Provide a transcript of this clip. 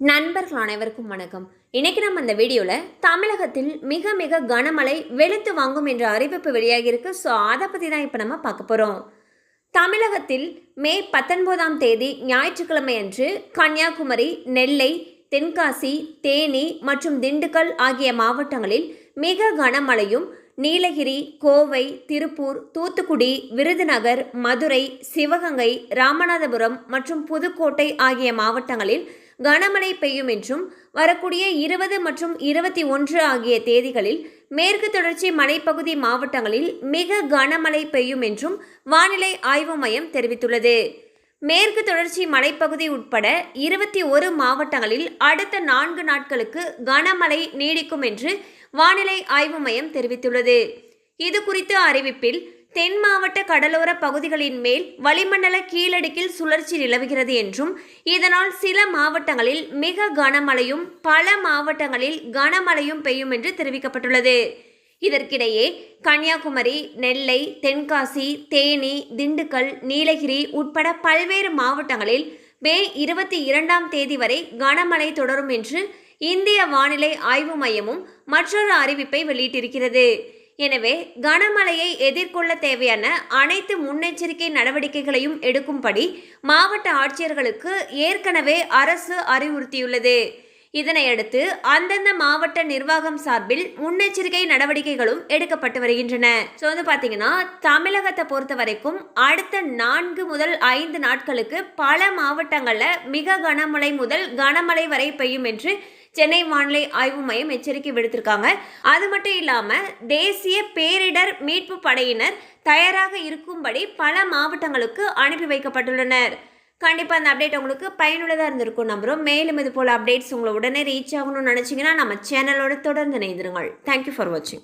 நண்பர்கள் அனைவருக்கும் வணக்கம். இன்னைக்கு நம்ம இந்த வீடியோவில் தமிழகத்தில் மிக மிக கனமழை வெளுத்து வாங்கும் என்ற அறிவிப்பு வெளியாகியிருக்கு. ஸோ அதை பற்றி தான் இப்போ நம்ம பார்க்க போகிறோம் தமிழகத்தில் மே பத்தொன்பதாம் தேதி ஞாயிற்றுக்கிழமை அன்று கன்னியாகுமரி நெல்லை தென்காசி தேனி மற்றும் திண்டுக்கல் ஆகிய மாவட்டங்களில் மிக கனமழையும் நீலகிரி கோவை திருப்பூர் தூத்துக்குடி விருதுநகர் மதுரை சிவகங்கை ராமநாதபுரம் மற்றும் புதுக்கோட்டை ஆகிய மாவட்டங்களில் கனமழை பெய்யும் என்றும் வரக்கூடிய இருபது மற்றும் இருபத்தி ஒன்று ஆகிய தேதிகளில் மேற்கு தொடர்ச்சி மலைப்பகுதி மாவட்டங்களில் மிக கனமழை பெய்யும் என்றும் வானிலை ஆய்வு மையம் தெரிவித்துள்ளது. மேற்கு தொடர்ச்சி மலைப்பகுதி உட்பட இருபத்தி ஒரு மாவட்டங்களில் அடுத்த நான்கு நாட்களுக்கு கனமழை நீடிக்கும் என்று வானிலை ஆய்வு மையம் தெரிவித்துள்ளது. இது குறித்த அறிவிப்பில் தென் மாவட்ட கடலோர பகுதிகளின் மேல் வளிமண்டல கீழடுக்கில் சுழற்சி நிலவுகிறது என்றும் இதனால் சில மாவட்டங்களில் மிக கனமழையும் பல மாவட்டங்களில் கனமழையும் பெய்யும் என்று தெரிவிக்கப்பட்டுள்ளது. இதற்கிடையே கன்னியாகுமரி நெல்லை தென்காசி தேனி திண்டுக்கல் நீலகிரி உட்பட பல்வேறு மாவட்டங்களில் மே இருபத்தி இரண்டாம் தேதி வரை கனமழை தொடரும் என்று இந்திய வானிலை ஆய்வு மையமும் மற்றொரு அறிவிப்பை வெளியிட்டிருக்கிறது. எனவே கனமழையை எதிர்கொள்ள தேவையான அனைத்து முன்னெச்சரிக்கை நடவடிக்கைகளையும் எடுக்கும்படி மாவட்ட ஆட்சியர்களுக்கு ஏற்கனவே அரசு அறிவுறுத்தியுள்ளது. இதனையடுத்து அந்தந்த மாவட்ட நிர்வாகம் சார்பில் முன்னெச்சரிக்கை நடவடிக்கைகளும் எடுக்கப்பட்டு வருகின்றன. ஸோ வந்து பார்த்தீங்கன்னா தமிழகத்தை பொறுத்த வரைக்கும் அடுத்த நான்கு முதல் ஐந்து நாட்களுக்கு பல மாவட்டங்களில் மிக கனமழை முதல் கனமழை வரை பெய்யும் என்று சென்னை வானிலை ஆய்வு மையம் எச்சரிக்கை விடுத்திருக்காங்க. அது மட்டும் இல்லாமல் தேசிய பேரிடர் மீட்பு படையினர் தயாராக இருக்கும்படி பல மாவட்டங்களுக்கு அனுப்பி வைக்கப்பட்டுள்ளனர். கண்டிப்பாக அந்த அப்டேட் உங்களுக்கு பயனுள்ளதாக இருந்திருக்கும் நம்புகிறோம் மேலும் இது போல் அப்டேட்ஸ் உங்களை உடனே ரீச் ஆகணும்னு நினச்சிங்கன்னா நம்ம சேனலோட தொடர்ந்து இணைந்திருங்கள். தேங்க்யூ ஃபார் வாட்சிங்